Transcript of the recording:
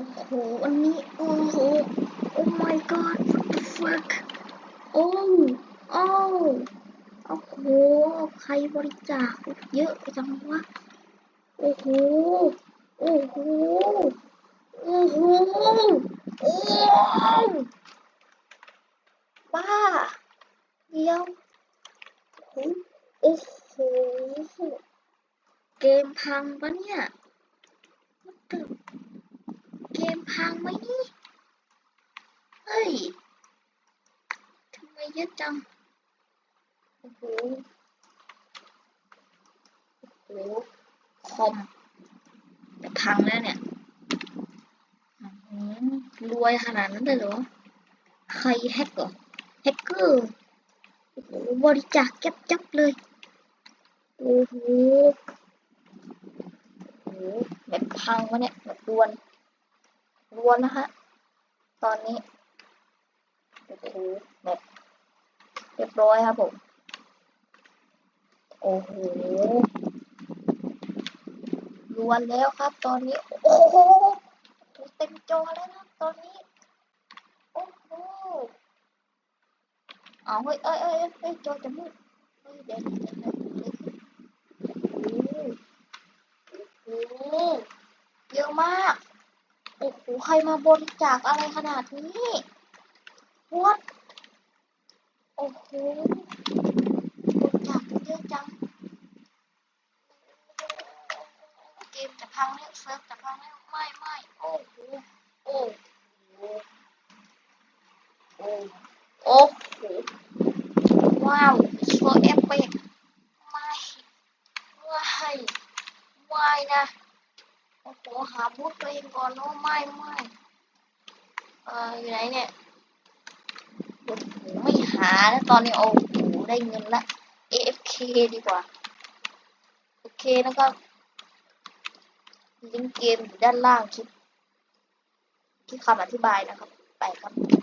โอ้โห อันนี้ โอ้โห โอ้ my god what the fuck โอ้โอ้โอ้โห ใครบริจาคเยอะจังวะ โอ้โห โอ้โห โอ้โห โอ้บ้า เดียวโอ้โห เกมพังปะเนี่ย What the เกมพังไหมนี่เฮ้ยทำไมเยอะจัง โอ้โห โอ้โห คอมจะพังแล้วเนี่ยอื้อหือรวยขนาดนั้นเลยเหรอ ใครแฮกเหรอ แฮกเกอร์ โอ้โห บริจาคจับจับๆเลย โอ้โห โอ้โหแบบพังวะเนี่ยแบบรวน รวนนะฮะ ตอนนี้โอ้โหแบบเรียบร้อยครับผม โอ้โหรวนแล้วครับตอนนี้ โอ้โหเต็มจอแล้วนะตอนนี้ โอ้โหเอาเฮ้ยเอ้ยเอ้ยเอ้ยเอ้ยจอจะมืดเฮ้ยเดี๋ยวเดี๋ยวเดี๋ยวเดี๋ยวโอ้โหโอ้โหเยอะมาก โอ้โหใครมาบริจาคอะไรขนาดนี้วัดโอ้โหบริจาคเยอะจัง เกมจะพังแล้วเซิร์ฟจะพังแล้วไม่ไม่โอ้โหโอ้โหโอ้โอ้โหว้าวโชว์เอฟเฟกต์ไม่ไม่ไม่นะ โอ้โหหาบูธตัวเองก่อนเนาะไม่ไม่เอออยู่ไหนเนี่ยโอ้โหไม่หาแล้วตอนนี้โอ้โหได้เงินละ AFK ดีกว่า โอเคแล้วก็ลิงก์เกมอยู่ด้านล่างคลิปที่คำอธิบายนะครับ ไปครับ